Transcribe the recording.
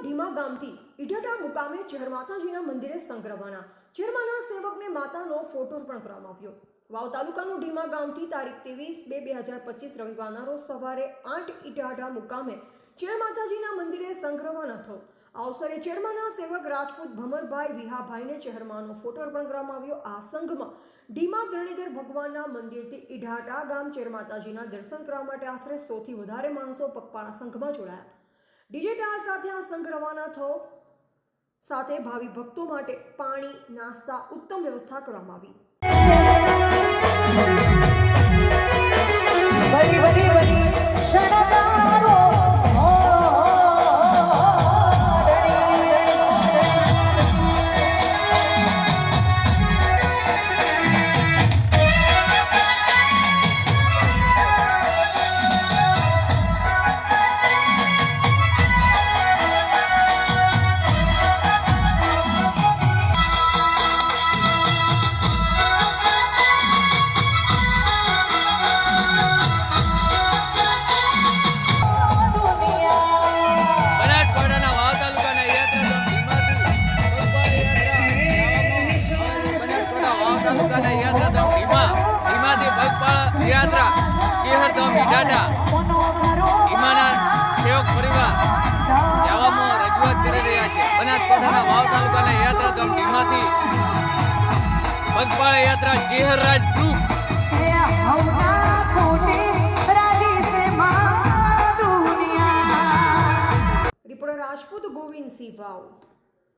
ડીમા ગામથી ઇઢટા મુકામે ચહેર માતાજીના મંદિરે સંગ્રહવાના ચેરમાના સેવકને માતાનો ફોટો પણ કરવામાં આવ્યો. વાવ તાલુકાનું ઢીમા ગામથી તારીખ ત્રેવીસ બે બે હજાર પચીસ રવિવારના રોજ સવારે આઠ ઇટાઢા મુકામે ચેર માતાજીના મંદિરે સંગ્રહવાના થયો. આ અવસરે ચેરમાના સેવક રાજપૂત ભમરભાઈ વિહાભાઈને ચહેરમાનો ફોટો અર્પણ કરવામાં આવ્યો. આ સંઘમાં ઢીમા ધરણીધર ભગવાનના મંદિરથી ઈઢાટા ગામ ચેર માતાજીના દર્શન કરવા માટે આશરે સોથી વધારે માણસો પગપાળા સંઘમાં જોડાયા. ડીજે સાથે આ સંઘ રવાના થયો. સાથે ભાવિ ભક્તો માટે પાણી, નાસ્તા, ઉત્તમ વ્યવસ્થા કરવામાં આવી. યાત્રાધામ ભીમાથી પગપાળા યાત્રા ચેહરધામ ઈડાટા ભીમાના સેવક પરિવાર જવામાં રજૂઆત કરી રહ્યા છે. બનાસકાંઠાના વાવ તાલુકાના યાત્રાધામ ભીમાથી પગપાળા યાત્રા ચેહરરાજ ગ્રુપ રિપોર્ટર રાજપૂત ગોવિંદ સિંહ વાવ.